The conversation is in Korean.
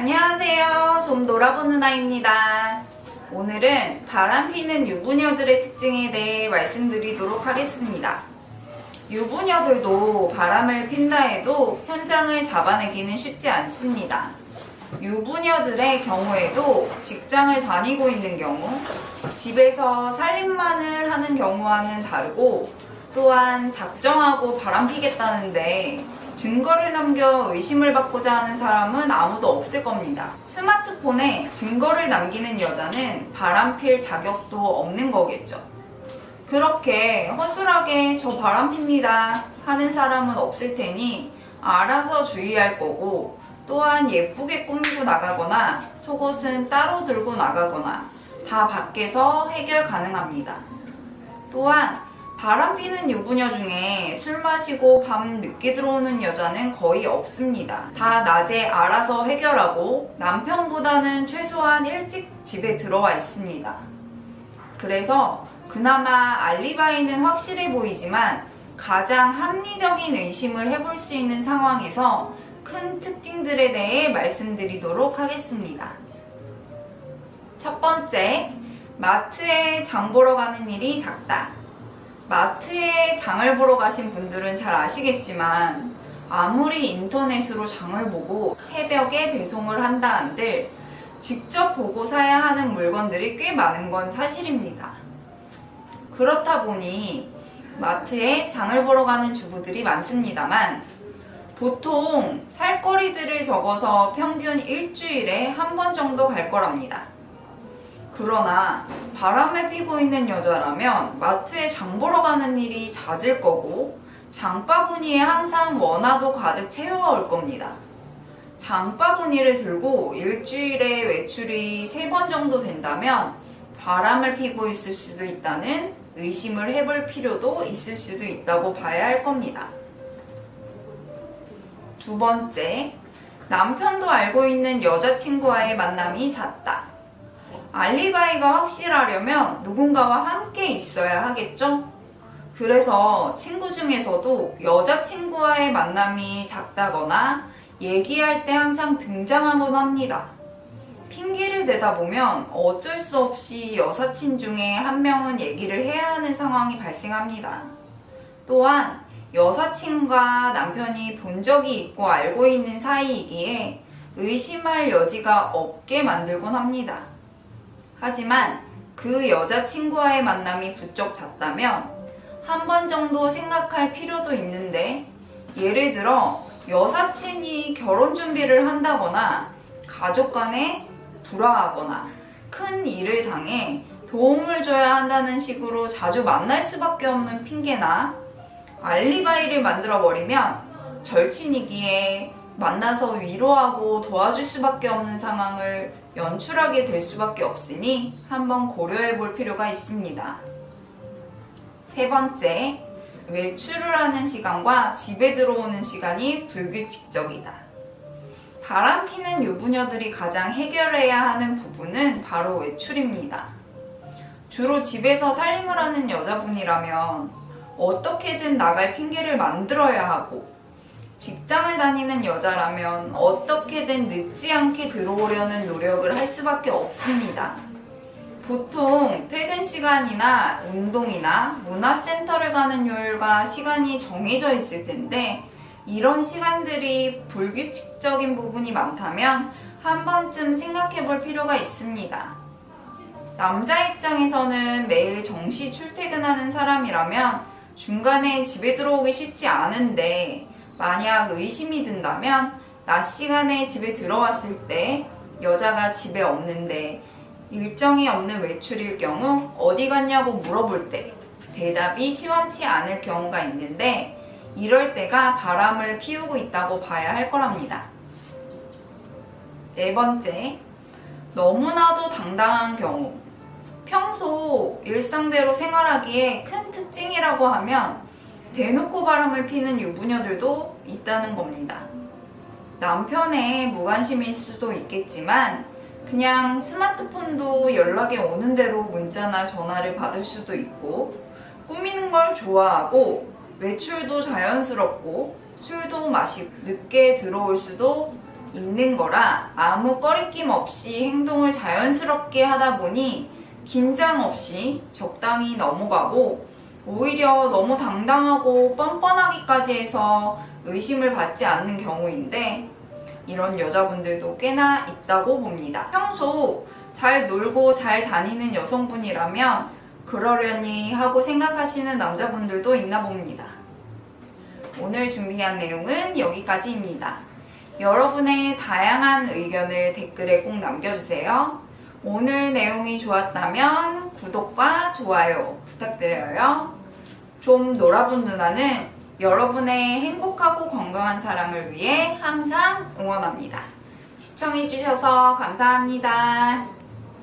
안녕하세요. 좀 놀아보는 아입니다. 오늘은 바람 피는 유부녀들의 특징에 대해 말씀드리도록 하겠습니다. 유부녀들도 바람을 핀다 해도 현장을 잡아내기는 쉽지 않습니다. 유부녀들의 경우에도 직장을 다니고 있는 경우, 집에서 살림만을 하는 경우와는 다르고, 또한 작정하고 바람 피겠다는데 증거를 남겨 의심을 받고자 하는 사람은 아무도 없을 겁니다. 스마트폰에 증거를 남기는 여자는 바람 필 자격도 없는 거겠죠. 그렇게 허술하게 저 바람 핍니다 하는 사람은 없을 테니 알아서 주의할 거고 또한 예쁘게 꾸미고 나가거나 속옷은 따로 들고 나가거나 다 밖에서 해결 가능합니다. 또한 바람 피는 유부녀 중에 술 마시고 밤 늦게 들어오는 여자는 거의 없습니다. 다 낮에 알아서 해결하고 남편보다는 최소한 일찍 집에 들어와 있습니다. 그래서 그나마 알리바이는 확실해 보이지만 가장 합리적인 의심을 해볼 수 있는 상황에서 큰 특징들에 대해 말씀드리도록 하겠습니다. 첫 번째, 마트에 장 보러 가는 일이 작다. 마트에 장을 보러 가신 분들은 잘 아시겠지만 아무리 인터넷으로 장을 보고 새벽에 배송을 한다 한들 직접 보고 사야 하는 물건들이 꽤 많은 건 사실입니다. 그렇다 보니 마트에 장을 보러 가는 주부들이 많습니다만 보통 살거리들을 적어서 평균 일주일에 한 번 정도 갈 거랍니다. 그러나 바람을 피고 있는 여자라면 마트에 장 보러 가는 일이 잦을 거고 장바구니에 항상 원화도 가득 채워올 겁니다. 장바구니를 들고 일주일에 외출이 세번 정도 된다면 바람을 피고 있을 수도 있다는 의심을 해볼 필요도 있을 수도 있다고 봐야 할 겁니다. 두 번째, 남편도 알고 있는 여자친구와의 만남이 잦다. 알리바이가 확실하려면 누군가와 함께 있어야 하겠죠? 그래서 친구 중에서도 여자친구와의 만남이 작다거나 얘기할 때 항상 등장하곤 합니다. 핑계를 대다 보면 어쩔 수 없이 여사친 중에 한 명은 얘기를 해야 하는 상황이 발생합니다. 또한 여사친과 남편이 본 적이 있고 알고 있는 사이이기에 의심할 여지가 없게 만들곤 합니다. 하지만 그 여자친구와의 만남이 부쩍 잦다면 한 번 정도 생각할 필요도 있는데 예를 들어 여사친이 결혼 준비를 한다거나 가족 간에 불화하거나 큰 일을 당해 도움을 줘야 한다는 식으로 자주 만날 수밖에 없는 핑계나 알리바이를 만들어 버리면 절친이기에 만나서 위로하고 도와줄 수밖에 없는 상황을 연출하게 될 수밖에 없으니 한번 고려해 볼 필요가 있습니다. 세 번째, 외출을 하는 시간과 집에 들어오는 시간이 불규칙적이다. 바람 피는 유부녀들이 가장 해결해야 하는 부분은 바로 외출입니다. 주로 집에서 살림을 하는 여자분이라면 어떻게든 나갈 핑계를 만들어야 하고 직장을 다니는 여자라면 어떻게든 늦지 않게 들어오려는 노력을 할 수밖에 없습니다. 보통 퇴근 시간이나 운동이나 문화센터를 가는 요일과 시간이 정해져 있을 텐데 이런 시간들이 불규칙적인 부분이 많다면 한 번쯤 생각해 볼 필요가 있습니다. 남자 입장에서는 매일 정시 출퇴근하는 사람이라면 중간에 집에 들어오기 쉽지 않은데 만약 의심이 든다면 낮 시간에 집에 들어왔을 때 여자가 집에 없는데 일정이 없는 외출일 경우 어디 갔냐고 물어볼 때 대답이 시원치 않을 경우가 있는데 이럴 때가 바람을 피우고 있다고 봐야 할 거랍니다. 네 번째, 너무나도 당당한 경우. 평소 일상대로 생활하기에 큰 특징이라고 하면 대놓고 바람을 피는 유부녀들도 있다는 겁니다. 남편의 무관심일 수도 있겠지만 그냥 스마트폰도 연락이 오는 대로 문자나 전화를 받을 수도 있고 꾸미는 걸 좋아하고 외출도 자연스럽고 술도 마시고 늦게 들어올 수도 있는 거라 아무 꺼리낌 없이 행동을 자연스럽게 하다 보니 긴장 없이 적당히 넘어가고 오히려 너무 당당하고 뻔뻔하기까지 해서 의심을 받지 않는 경우인데 이런 여자분들도 꽤나 있다고 봅니다. 평소 잘 놀고 잘 다니는 여성분이라면 그러려니 하고 생각하시는 남자분들도 있나 봅니다. 오늘 준비한 내용은 여기까지입니다. 여러분의 다양한 의견을 댓글에 꼭 남겨주세요. 오늘 내용이 좋았다면 구독과 좋아요 부탁드려요. 좀 놀아본 누나는 여러분의 행복하고 건강한 사랑을 위해 항상 응원합니다. 시청해주셔서 감사합니다.